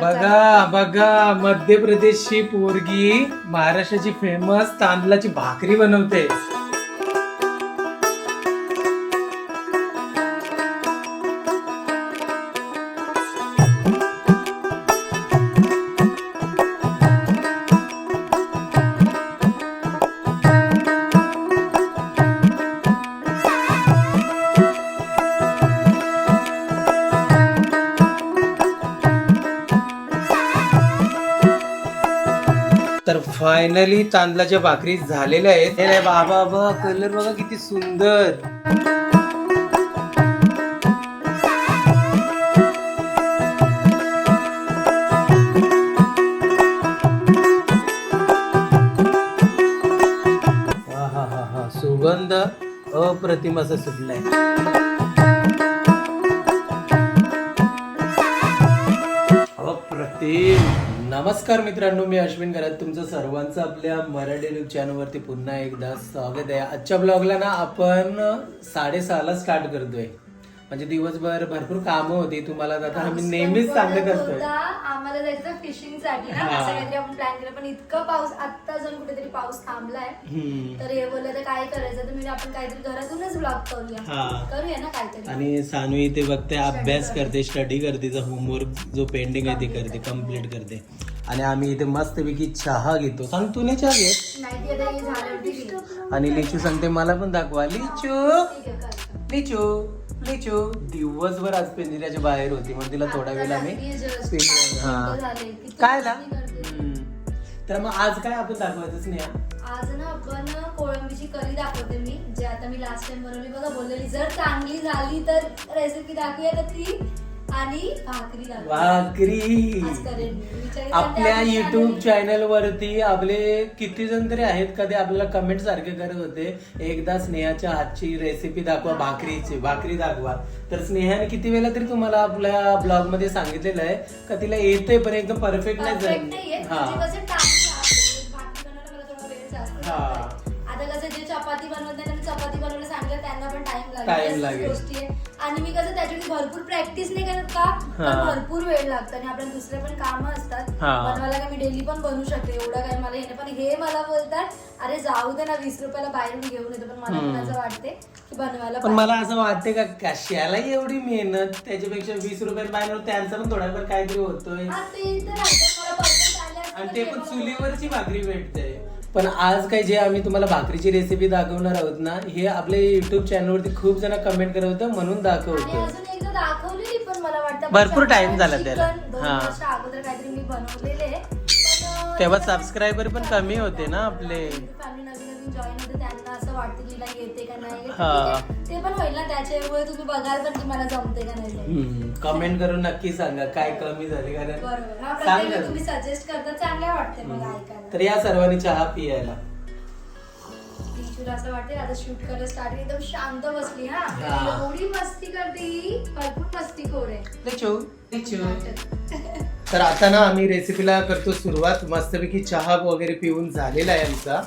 बघा बघा मध्य प्रदेशची पोरगी महाराष्ट्राची फेमस तांदळाची भाकरी बनवते. फायनली तांदळाच्या भाकरी झालेल्या आहेत. हे बाबा बा कलर बघा किती सुंदर. सुगंध अप्रतिम असं सुटलाय. अप्रतिम. नमस्कार मित्रांनो मी अश्विन घरात तुमचं सर्वांचं आपल्या मराठी न्यूज चॅनलवरती पुन्हा एकदा स्वागत आहे. आजच्या ब्लॉगला ना आपण साडेसहाला स्टार्ट करतोय. म्हणजे दिवसभर भरपूर कामं होती तुम्हाला आता आम्ही नेहमीच सांगत असतोय होता, आम्हाला जायचं फिशिंगसाठी ना. असं काहीतरी आपण प्लॅन केलं पण इतकं पाऊस आता जाऊन कुठेतरी पाऊस थांबलाय. तर हे बोललं तर काय करायचं? तर मी आपण काहीतरी घरातूनच ब्लॉग करूया. करूया ना काहीतरी. आणि सानवी इथे बघते अभ्यास करते. स्टडी करते तिचा होमवर्क जो पेंडिंग आहे ते करते कंप्लीट करते. आणि आम्ही इथे मस्तपैकी चहा घेतो. सांग तू नाही चहा घेत? घेऊ. आणि लिचू सांगते मला पण दाखवा. लिचू. लिचू. दिवसभर आज पिंजऱ्याच्या बाहेर होती मग तिला थोडा वेळ आम्ही हा. काय ना. तर मग आज काय आपण दाखवायचंच नाही? आज ना आपण कोळंबीची करी दाखवते मी जे आता मी लास्ट टाइम बनवली बघा बोललेली जर चांगली झाली तर रेसिपी दाखवूया तर ती आणि भाकरी दाखवूया भाकरी आज करेन मी. विचार आपल्या युट्यूब चॅनल वरती आपले किती जण तरी आहेत कधी आपल्याला कमेंट सारखे करत होते एकदा स्नेहाच्या हातची रेसिपी दाखवा भाकरीची भाकरी दाखवा तर स्नेहाने किती वेळा तरी तुम्हाला आपल्या ब्लॉगमध्ये सांगितलेलं आहे का तिला येते पण एकदम परफेक्ट नाही Perfect नाहीये. झाली म्हणजे हा कसं time लागतो. भाकरी बनवायला मला थोडा वेळ जास्त हा. लागतोय. आता कसं जे चपाती बनवत नाही त्यांना चपाती बनवायला सांगितलं त्यांना पण टाइम लागेल Time लागेल. गोष्टी आहे आणि मी कसं त्याच्यासाठी भरपूर प्रॅक्टिस नाही करत का? तर. भरपूर वेळ लागतो आणि आपल्याला दुसरे पण कामं असतात. बनवायला का मी डेली पण बनवू शकते एवढं काय मला नाही. पण हे मला बोलतात अरे जाऊ दे ना वीस रुपयाला बाहेरून घेऊन येतो. पण मला. असं वाटते की बनवायला पण. मला असं वाटते का कशाला एवढी मेहनत? त्याच्यापेक्षा वीस रुपये बाहेर त्यांचा पण थोडाफार काहीतरी होतोय. आणि ते पण चुलीवरची भाकरी भेटते. पण आज काय जे आम्ही तुम्हाला भाकरीची रेसिपी दाखवणार आहोत ना हे आपल्या युट्यूब चॅनलवरती खूप जण कमेंट करत होतं म्हणून आणि दाखवतो अजून एकदा दाखवलेली पण मला वाटतं भरपूर time झाला त्याला. दोन हा. वर्ष अगोदर काहीतरी मी बनवलेले पण अं, तेव्हा सबस्क्रायबर पण कमी होते ना आपले फॅमिली नवीन नवीन जॉईन होते त्यांना असं वाटतं की हा. ते पण होईल ना त्याच्यामुळे तुम्ही बघाल पण की मला जमते का नाही ते. कमेंट करून नक्की सांगा काय कमी झाले कारण बरोबर. हा सांगा. प्रत्येक तुम्ही सजेस्ट करता चांगल्या वाटते मला. ऐकायला. तर या सर्वांनी चहा पियायला. टीचर असं वाटते आता शूट करायला स्टार्ट एकदम शांत बसली हा. हा. एवढी मस्ती करते ही. भरपूर मस्ती खोर आहे. लिचू लिचू तर आता ना आम्ही रेसिपीला करतो सुरुवात. मस्तपैकी चहा वगैरे पिऊन झालेला आहे आमचा.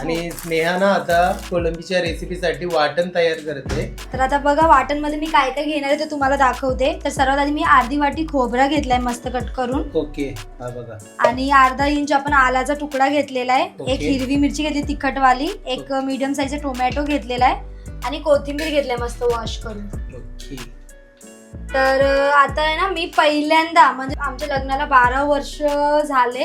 आणि स्नेहा ना आता कोलंबीच्या रेसिपीसाठी वाटण तयार करते. तर आता बघा वाटणमध्ये मी काय काय घेणार आहे ते तुम्हाला दाखवते. तर सर्वात आधी मी अर्धी वाटी खोबरा घेतलाय मस्त कट करून. ओके हा बघा. आणि अर्धा इंच आपण आलाचा तुकडा घेतलेला आहे. एक हिरवी मिरची घेतली तिखटवाली. एक मीडियम साईजचा टोमॅटो घेतलेला आहे. आणि कोथिंबीर घेतलाय मस्त वॉश करून. ओके. तर आता आहे ना मी पहिल्यांदा म्हणजे आमच्या लग्नाला बारा वर्ष झाले.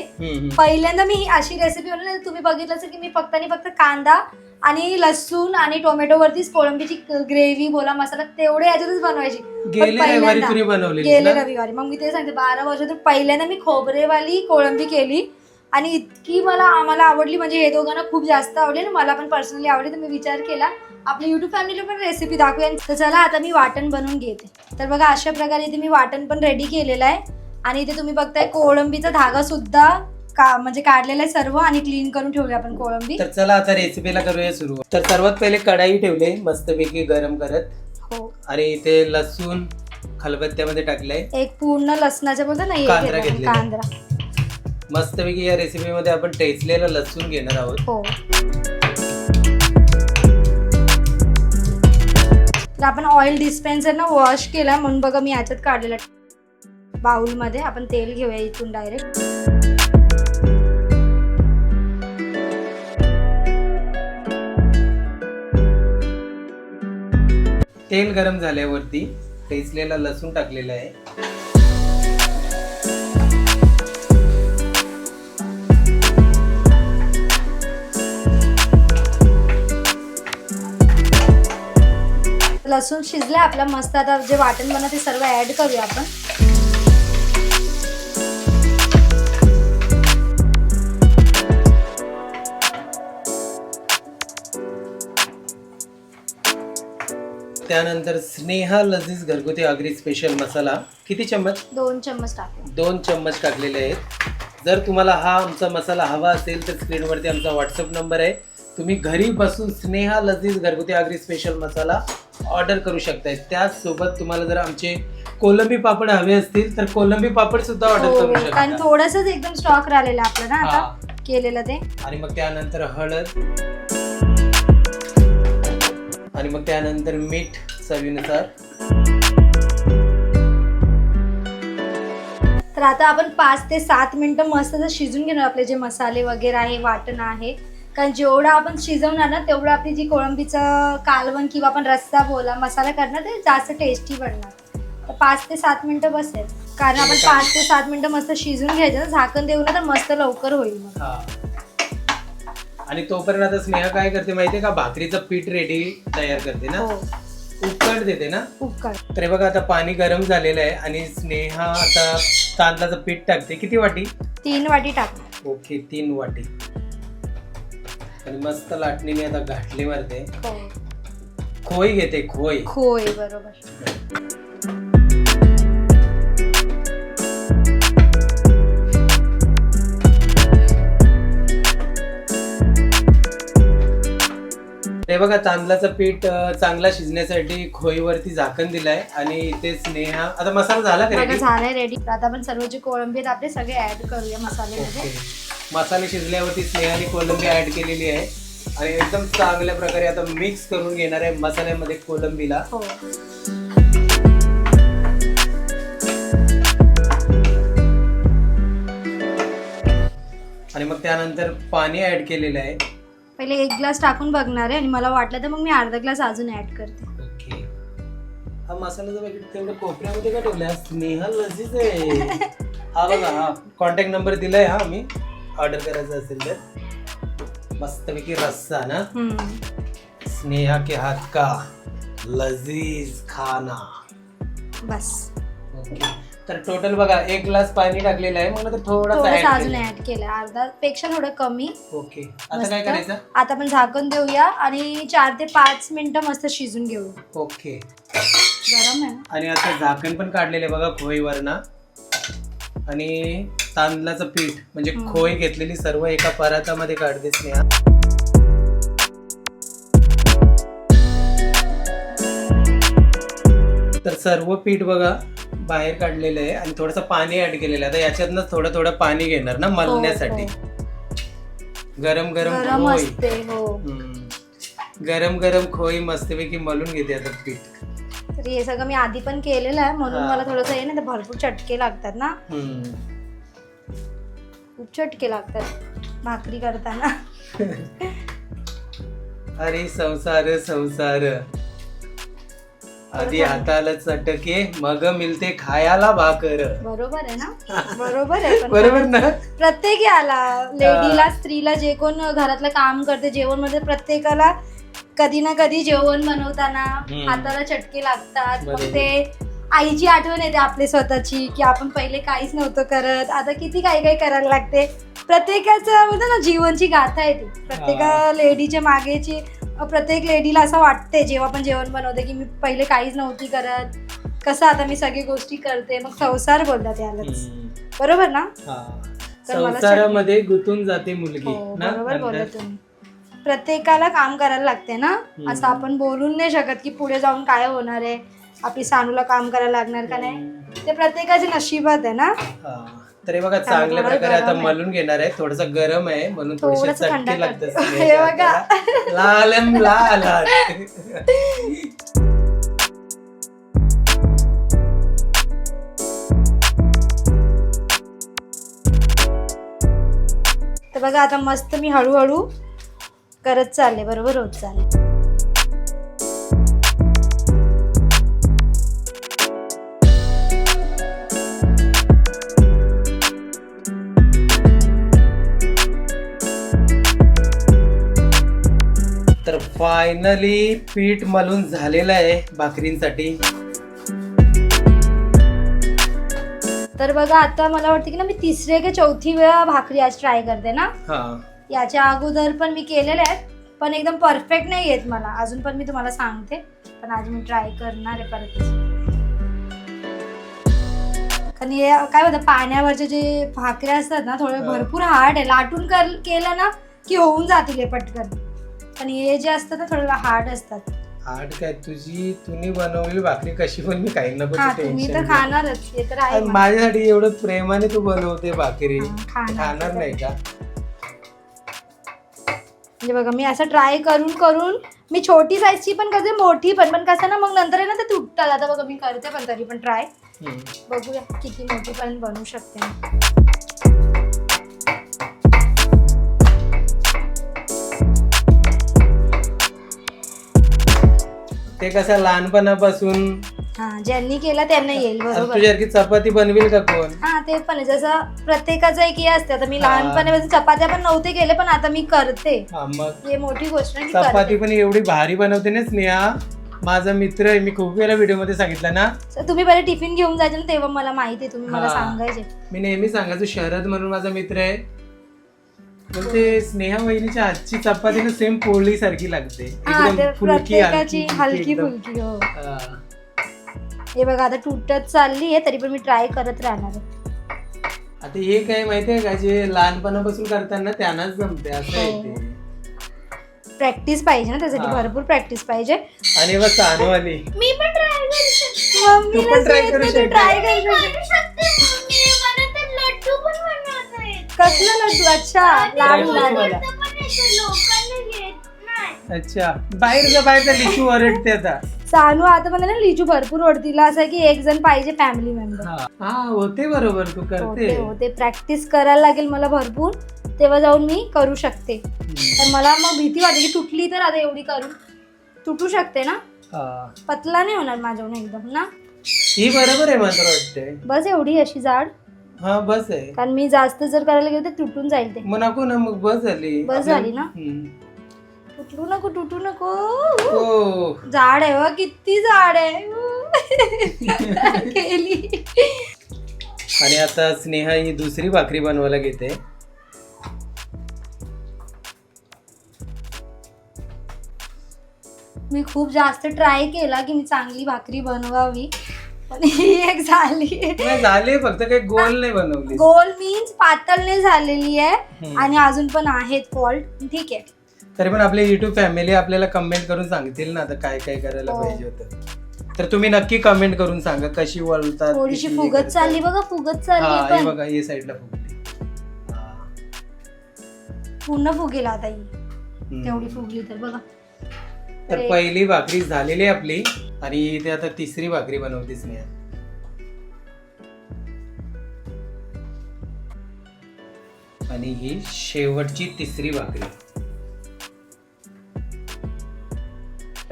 पहिल्यांदा मी अशी रेसिपी बनवली तुम्ही बघितलं असेल की मी फक्त आणि फक्त कांदा आणि लसूण आणि टोमॅटो वरतीच कोळंबीची ग्रेव्ही बोला मसाला तेवढे याच्यातच बनवायची. गेले? रविवारी मग मी ते सांगते बारा वर्षातून पहिल्यांदा मी खोबरेवाली कोळंबी केली. आणि इतकी मला आम्हाला आवडली. म्हणजे हे दोघांना खूप जास्त आवडली आणि मला पण पर्सनली आवडली. तर मी विचार केला. आपल्या युट्यूब फॅमिलीला पण रेसिपी दाखवूया. तर चला आता मी वाटण बनवून घेते. तर बघा अशा प्रकारे इथे मी वाटण पण रेडी केलेलं आहे. आणि इथे तुम्ही बघताय कोळंबीचा धागा सुद्धा का म्हणजे काढलेला आहे सर्व आणि क्लीन करून ठेवले आपण कोळंबी. तर चला आता रेसिपीला करूया सुरू तर सर्वात पहिले कढाई ठेवले मस्तपैकी गरम करत. हो. आणि इथे लसूण खलबत्त्यामध्ये टाकलंय. एक पूर्ण लसणाच्या बोलतो ना हे कांद्रा. मस्तपैकी या रेसिपीमध्ये आपण टेचलेलं लसूण घेणार आहोत. हो. तर आपण ऑइल डिस्पेन्सर ना वॉश केला म्हणून बघा मी याच्यात काढलेला. बाउलमध्ये आपण तेल घेऊया इथून डायरेक्ट तेल गरम झाल्यावरती ठेचलेला लसूण टाकलेला आहे. लसूण शिजले आपला मस्त आता जे वाटण बनत ते सर्व ऍड करूया आपण. त्यानंतर स्नेहा लजीज घरगुती आगरी स्पेशल मसाला. किती चम्मच? दोन चम्मच टाकू दोन चम्मच टाकलेले आहेत. जर तुम्हाला हा आमचा मसाला हवा असेल तर स्क्रीनवरती आमचा व्हॉट्सअप नंबर आहे. तुम्ही घरी बसून स्नेहा लजीज घरगुती आगरी स्पेशल मसाला ऑर्डर करू शकताय. त्याचसोबत तुम्हाला जर आमचे कोलंबी पापड हवे असतील तर कोलंबी पापड सुद्धा ऑर्डर हो, करू कारण शकता. थोडंसंच एकदम स्टॉक राहिलेला आपलं ना हा. आता केलेलं ते. आणि मग त्यानंतर हळद. आणि मग त्यानंतर मीठ चवीनुसार. तर आता आपण पाच ते सात मिनिटं मस्त शिजून घेणार आपले जे मसाले वगैरे आहे वाटण आहे. कारण जेवढं आपण शिजवणार ना तेवढं आपली जी कोळंबीचं कालवण किंवा आपण रस्सा बोला मसाला करणार ते जास्त टेस्टी बनणार. तर पाच ते सात मिनिटं बसेल. कारण आपण पाच ते सात मिनिटं मस्त शिजून घ्यायचं झाकण देऊ ना तर मस्त लवकर होईल मग. हा. आणि तोपर्यंत आता स्नेहा काय करते माहितीये का? भाकरीचं पीठ रेडी तयार करते ना? हो. उकळ देते ना? उकळ. तर हे बघा आता पाणी गरम झालेलं आहे आणि स्नेहा आता तांदळाचं पीठ टाकते. किती वाटी? तीन वाटी टाक ओके तीन वाटी. आणि मस्त लाटणीने आता घाटली मारते हो. खोय घेते खोय खोय बरोबर. हे बघा तांदळाचं पीठ अं, चांगला शिजण्यासाठी खोईवरती झाकण दिलंय आणि इथे स्नेहा आता मसाला झाला का बघा ready? झालंय रेडी आता आपण सर्व जे कोळंबी आहेत आपले सगळे ऍड करूया मसाल्यामध्ये. ओके. मसाले शिजल्यावरती स्नेहाने कोलंबी ऍड केलेली आहे. आणि एकदम चांगल्या प्रकारे आता मिक्स करून घेणार आहे मसाल्यामध्ये कोलंबीला. हो. आणि मग त्यानंतर पाणी ऍड केलेलं आहे. पहिले एक ग्लास टाकून बघणार आहे आणि मला वाटलं तर मग मी अर्धा ग्लास अजून ऍड करते. ओके. हा मसाला जर तेवढं कोपऱ्यामध्ये का ठेवला स्नेहा लजीज आहे. हा बघा हा. कॉन्टॅक्ट नंबर दिलाय हा आम्ही ऑर्डर करायचं असेल तर. मस्तपैकी रस्सा ना. स्नेहा के हात का? लजीज खाना. बस. ओके. तर टोटल बघा एक ग्लास पाणी टाकलेलं आहे. थोडासा थोडस ऍड अजून केलं ऍड केलं. अर्धा पेक्षा थोडं कमी. ओके. आता. काय करायचं? आता आपण झाकण देऊया आणि चार ते पाच मिनिटं मस्त शिजून घेऊ. ओके. गरम आहे? आणि आता झाकण पण काढलेले बघा खोईवर ना आणि तांदळाचं पीठ म्हणजे. खोय घेतलेली सर्व एका परातामध्ये काढते स्नेहा. तर सर्व पीठ बघा बाहेर काढलेलं आहे आणि थोडंसं पाणी ऍड केलेलं आहे. आता याच्यातनं थोडं थोडं पाणी घेणार ना मलण्यासाठी. हो, गरम गरम असते हो. गरम गरम खोई मस्तपैकी मलून घेते आता पीठ. तर हे सगळं मी आधी पण केलेलं आहे म्हणून. मला थोडंसं हे ना भरपूर चटके लागतात ना. खूप चटके लागतात भाकरी करताना. अरे संसार संसार. आधी हाताला चटके मग मिळते खायला भाकर. बरोबर आहे ना? बरोबर आहे बरोबर ना? प्रत्येक याला लेडीला स्त्रीला जे कोण घरातलं काम करते जेवणमध्ये प्रत्येकाला कधी ना कधी जेवण बनवताना हम्म. हाताला चटके लागतात. मग बरोबर. ते आईची आठवण येते आपली स्वतःची की आपण पहिले काहीच नव्हतं करत. आता किती काही काही करायला लागते. प्रत्येकाचं म्हणतो ना जीवनची गाथा आहे ती प्रत्येका लेडीच्या मागेची प्रत्येक लेडीला असं वाटते जेव्हा पण जेवण बनवते की मी पहिले काहीच नव्हती करत. कसं आता मी सगळी गोष्टी करते. मग संसार बोलतात यालाच. हम्म. बरोबर ना? हा. तर मला संसारामध्ये गुंतून जाते मुलगी हो ना? बरोबर बोलला नंतर. तुम्ही. प्रत्येकाला काम करायला लागते ना? असं आपण बोलून नाही शकत की पुढे जाऊन काय होणार आहे? आपली सानूला काम करायला लागणार का नाही? ते प्रत्येकाचे नशिबात आहे ना? तरी बघा चांगल्या प्रकारे आता मलून घेणार आहे. थोडस गरम आहे म्हणून थोडस थंड लाल. तर बघा आता मस्त मी हळूहळू करत चालले बरोबर होत चालले. तर फायनली पीठ मलून झालेलं आहे भाकरींसाठी. तर बघा आता मला वाटतं की ना मी तिसरे की चौथी वेळा भाकरी आज ट्राय करते ना? हा. याच्या अगोदर पण मी केलेले आहेत पण एकदम परफेक्ट नाही येत मला. अजून पण मी तुम्हाला सांगते पण आज मी ट्राय करणार आहे परत. कारण हे काय होतं पाण्यावरचे जे भाकऱ्या असतात ना थोडे. भरपूर हार्ड आहे. लाटून कर केलं ना की होऊन जातील हे पटकन. पण हे जे असतात ना थोडे हार्ड असतात. आठ काय? तुझी तुम्ही बनवलेली भाकरी कशी पण मी काही नको हा तुम्ही तर. खाणारच. हे तर आहे आणि माझ्यासाठी एवढं प्रेमाने तू बनवते भाकरी. हा, खाणार. खाणार नाही का? म्हणजे बघा मी असं ट्राय करून करून मी छोटी साईजची पण करते मोठी पण पण कसं ना मग नंतर आहे ना ते तुटतात आता बघा मी करते पण तरी पण ट्राय. बघूया किती मोठी पर्यंत बनवू शकते. ते कसं लहानपणापासून हा ज्यांनी केला त्यांना येईल बरोबर. तुझ्यासारखी चपाती बनवेल का कोण? हा ते पण आहे. जसं प्रत्येकाचं एक हे असते. आता मी हा. लहानपणापासून चपात्या पण नव्हते केले पण आता मी करते. हा मग हे मोठी गोष्ट की चपाती करते. पण एवढी भारी बनवते ना स्नेहा. माझा मित्र आहे मी खूप वेळा व्हिडिओमध्ये सांगितलं ना. तर तुम्ही पहिले टिफिन घेऊन जायचे ना तेव्हा मला माहिती आहे तुम्ही मला हा. सांगायचे. मी नेहमी सांगायचो शरद म्हणून माझा मित्र आहे. बोलते स्नेहा वहिनीच्या हातची चपाती ना सेम पोळी सारखी लागते. हा ते एकदम फुलकी प्रत्येकाची हलकी हलकी एकदम. फुलकी हो. हा. हे बघा आता तुटत चालली आहे तरी पण मी ट्राय करत राहणार आहे. आता हे काय माहितीये का जे लहानपणापासून करताना त्यांनाच जमते असं आहे हो. ते. प्रॅक्टिस पाहिजे ना त्यासाठी हा. भरपूर प्रॅक्टिस पाहिजे. आणि बस चालू आली मी पण ट्राय करू शकते. तू पण try करू शकते. ट्राय करू शकते. कसलं लड्डू? अच्छा लाडू Try करू लाडू मला. अच्छा. बाहेर बाहेर तर लिचू ओरडते आता. सानू आता पण ना लिचू भरपूर ओढतीला. असं की एक जण पाहिजे फॅमिली मेंबर हा. हा, होते बरोबर तू करते. होते होते. प्रॅक्टिस करायला लागेल मला भरपूर. तेव्हा जाऊन मी करू शकते. तर मला मग भीती वाटते की तुटली तर आता एवढी करून. तुटू शकते ना? हा. पतला नाही होणार माझ्याहून एकदम ना? ही बरोबर आहे मात्र वाटते बस एवढी अशी जाड. हा बस आहे. कारण मी जास्त जर करायला गेलो तर तुटून जाईल ते. मग नको ना मग बस झाली. बस झाली ना? हम्म. तुटू नको तुटू नको. हो. जाड आहे बघ किती जाड आहे. आणि आता स्नेहा ही दुसरी भाकरी बनवायला घेते. मी खूप जास्त ट्राय केला की मी चांगली भाकरी बनवावी. पण ही एक झाली. झाले फक्त काही गोल नाही बनवली गोल मीन्स पातळ नाही झालेली आहे. आणि अजून पण आहेत फॉल्ट ठीक आहे. तरी पण आपले युट्यूब फॅमिली आपल्याला कमेंट करून सांगतील ना आता काय काय करायला हो. पाहिजे होतं तर तुम्ही नक्की कमेंट करून सांगा कशी वळतात थोडीशी हे फुगत करतात. चालली बघा फुगत चालली हा हे पण बघा हे साईडला फुगली हा. पूर्ण फुगेल आता ही हम्म. तेवढी फुगली तर बघा तर एक- पहिली भाकरी झालेली आहे आपली आणि इथे आता तिसरी भाकरी बनवते स्नेहा आणि ही शेवटची तिसरी भाकरी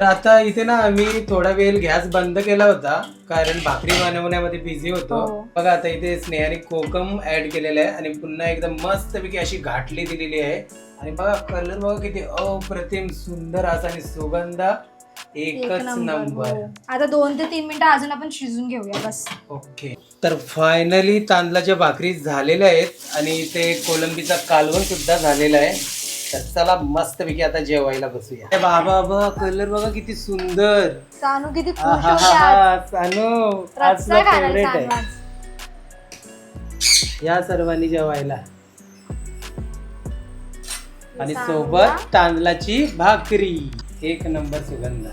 तर आता इथे ना आम्ही थोडा वेळ गॅस बंद केला होता कारण भाकरी बनवण्यामध्ये बिझी होतो. हो. बघा आता इथे स्नेहाने कोकम ऍड केलेलं आहे आणि पुन्हा एकदम मस्तपैकी अशी घाटली दिलेली आहे. आणि बघा कलर बघा किती अप्रतिम सुंदर असा आणि सुगंध. एक एकच नंबर नंबर. हो. आता दोन ते तीन मिनिटं अजून आपण शिजून घेऊया बस. ओके. तर फायनली तांदळाच्या भाकरी झालेल्या आहेत आणि इथे कोलंबीचा कालवण सुद्धा झालेला आहे. तर चला मस्तपैकी आता जेवायला बसूया. ए बाबा बाबा कलर बघा किती सुंदर. सानू किती खुश आहा, होते आज. हा, सानू आज रस्सा खायला फेवरेट सानू आहे. आज. या सर्वांनी जेवायला. आणि सोबत तांदळाची भाकरी. एक नंबर सुगंध.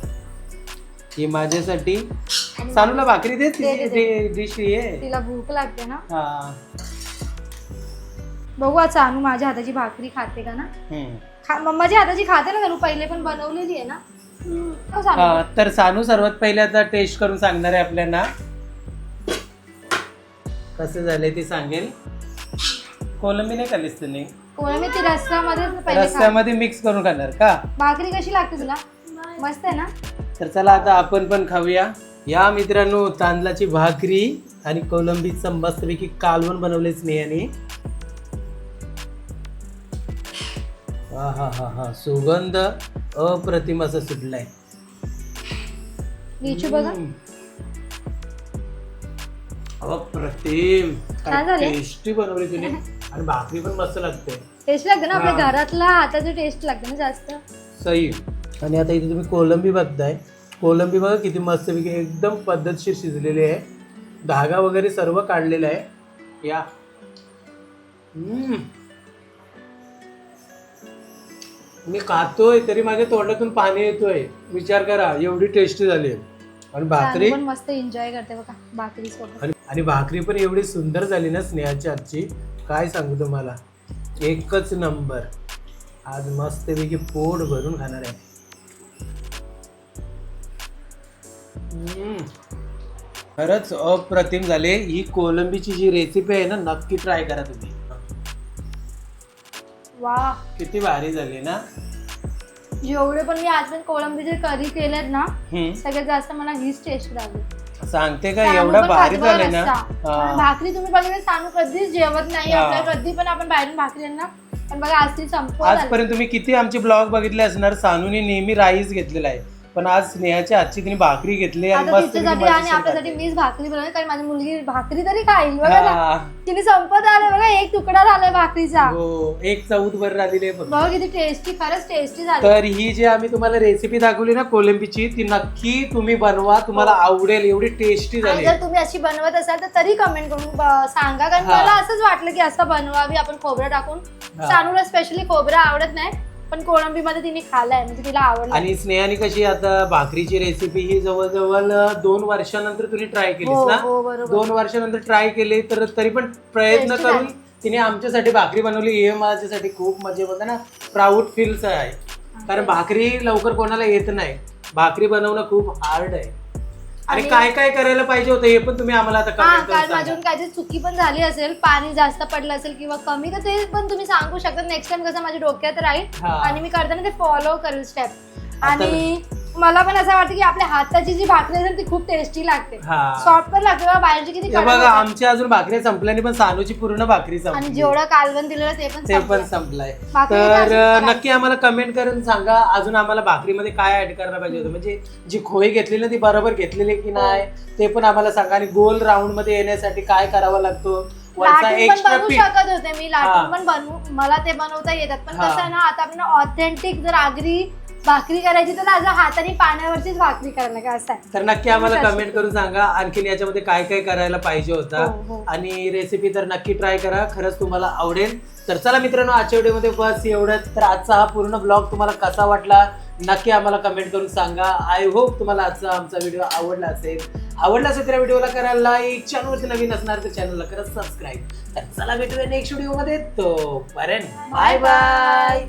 ही माझ्यासाठी. सानूला भाकरी देत दे, दे, दे. डिश आहे. तिला भूक लागते ना? हा. बघू आज सानू माझ्या हाताची भाकरी खाते का ना. खा मम्माच्या हाताची खाते ना सानू पहिले पण बनवलेली आहे ना? हो? हा, तर सानू सर्वात पहिले आता टेस्ट करून सांगणार आहे आपल्याला. कसं झालंय ते सांगेल. कोलंबी नाही खाल्लीस तुम्ही कोळंबी ती रस्त्यामध्ये पहिले खा. रस्त्यामध्ये मिक्स करून खाणार का? भाकरी कशी लागते तुला? मस्त आहे ना? तर चला आता आपण पण खाऊया. या मित्रांनो तांदळाची भाकरी आणि कोलंबीचं मस्तपैकी कालवण बनवले स्नेहाने. हा हा हा हा. सुगंध अप्रतिम असा सुटलाय. लिचू बघा. हम्म. अप्रतिम. झाले? टेस्टी बनवली तुने. आणि भाकरी पण मस्त लागते. टेस्ट लागते ना आपल्या हा. घरातला हाताचं टेस्ट लागते ना जास्त. सही आणि आता इथे तुम्ही कोलंबी बघताय. कोलंबी बघा किती मस्तपैकी एकदम पद्धतशीर शिजलेली आहे. धागा वगैरे सर्व काढलेला आहे. या. हम्म. मी खातोय तरी माझ्या तोंडातून पाणी येतोय. विचार करा एवढी टेस्टी झाली. आणि भाकरी? पण मस्त एन्जॉय करते बघा भाकरी आणि आणि भाकरी पण एवढी सुंदर झाली ना स्नेहाची आजची. काय सांगू तुम्हाला? एकच नंबर. आज मस्तपैकी पोट भरून खाणार आहे. हम्म. खरंच अप्रतिम झाले. ही कोलंबीची जी रेसिपी आहे ना नक्की ट्राय करा तुम्ही. वा किती भारी झाली ना जेवढे पण मी आजपर्यंत कोळंबीचे करी केलेत ना. सगळ्यात जास्त मला हीच टेस्ट लागली सांगते का एवढा भारी झाले ना. भाकरी तुम्ही बघितलं सानू कधीच जेवत नाही हा. आपल्या कधी पण आपण बाहेरून भाकरी आणणार पण बघा आज ती संपवत आली. आजपर्यंत तुम्ही किती आमचे ब्लॉग बघितले असणार सानूने नेहमी राईस घेतलेला आहे पण आज स्नेहाच्या हातची तिने भाकरी घेतली आणि आता मस्त तिच्यासाठी आणि आपल्यासाठी मीच भाकरी बनवली कारण माझी मुलगी भाकरी तरी खाईल. बघा ना हा. तिने संपत आलं बघा एक तुकडा झालाय भाकरीचा. हो एक चौथ भर राहिलेली आहे फक्त. बघा किती टेस्टी खरंच टेस्टी झाली. तर ही जी आम्ही तुम्हाला रेसिपी दाखवली ना कोलंबीची ती नक्की तुम्ही बनवा तुम्हाला आवडेल एवढी टेस्टी आणि झाली. जर तुम्ही अशी बनवत असाल तर तरी कमेंट करून सांगा. कारण हा. मला असंच वाटलं की असं बनवावी आपण खोबरं टाकून. हा. सानूला स्पेशली खोबरं आवडत नाही. पण कोळंबी मध्ये तिने खाल्लाय म्हणजे तिला आवडलं. आणि स्नेहाने कशी आता भाकरीची रेसिपी ही जवळजवळ दोन वर्षानंतर तुम्ही ट्राय केलीस हो ना? हो बरोबर. दोन वर्षानंतर ट्राय केली तर तरी पण प्रयत्न Tasty करून. तिने आमच्यासाठी भाकरी बनवली. हे माझ्यासाठी खूप म्हणजे बोलता ना प्राऊड फील्स आहे. कारण भाकरी लवकर कोणाला येत नाही. भाकरी बनवणं खूप हार्ड आहे. आणि आणि- काय काय करायला पाहिजे होतं हे पण तुम्ही आम्हाला आता हा comment सांगा. माझ्याकडून काहीतरी चुकी पण झाली असेल पाणी जास्त पडलं असेल किंवा कमी तर ते पण तुम्ही सांगू शकता नेक्स्ट टाइम कसं माझ्या डोक्यात राहील हा. आणि मी करताना ते फॉलो करेल स्टेप आणि मला पण असं वाटतं की आपल्या हाताची जी भाकरी असेल ती खूप टेस्टी लागते हा सॉफ्ट पण लागते बघा बाहेरची किती हे कडक बघा होते. आमच्या अजून भाकरी संपल्याने पण सानूची पूर्ण भाकरी आणि संपली जेवढं कालवण दिलेलं ते पण ते पण संपलं. संपलाय भाकरी तर. नक्की आम्हाला कमेंट करून सांगा अजून आम्हाला भाकरीमध्ये काय ऍड करायला पाहिजे होतं म्हणजे जी खोई घेतलेली ना ती बरोबर घेतलेली की नाही ते पण आम्हाला सांगा आणि गोल राऊंडमध्ये येण्यासाठी काय करावा लागतो वरचा लाटून पण एक्स्ट्रा बनवू पीठ शकत होते मी हा. लाटून पण बनवू मला ते बनवता येतात पण हा. कसं आहे ना आता आपण ऑथेंटिक जर आगरी भाकरी करायची तर आज हाताने पाण्यावरचीच भाकरी करायला लागेल असं आहे? तर नक्की आम्हाला. कमेंट करून सांगा. आणखीन याच्यामध्ये काय काय करायला पाहिजे होता. हो, हो. आणि रेसिपी तर नक्की ट्राय करा. खरंच तुम्हाला आवडेल. तर चला मित्रांनो आजच्या व्हिडिओमध्ये बस एवढंच. तर आजचा हा पूर्ण ब्लॉग तुम्हाला कसा वाटला? नक्की आम्हाला कमेंट करून सांगा. आय होप तुम्हाला आजचा आमचा व्हिडिओ आवडला असेल. आवडला असेल तर या व्हिडिओला करा लाईक चॅनलवरती नवीन असणार तर चॅनलला करा सबस्क्राईब तर चला भेटूया नेक्स्ट व्हिडिओमध्ये तो पर्यंत बाय बाय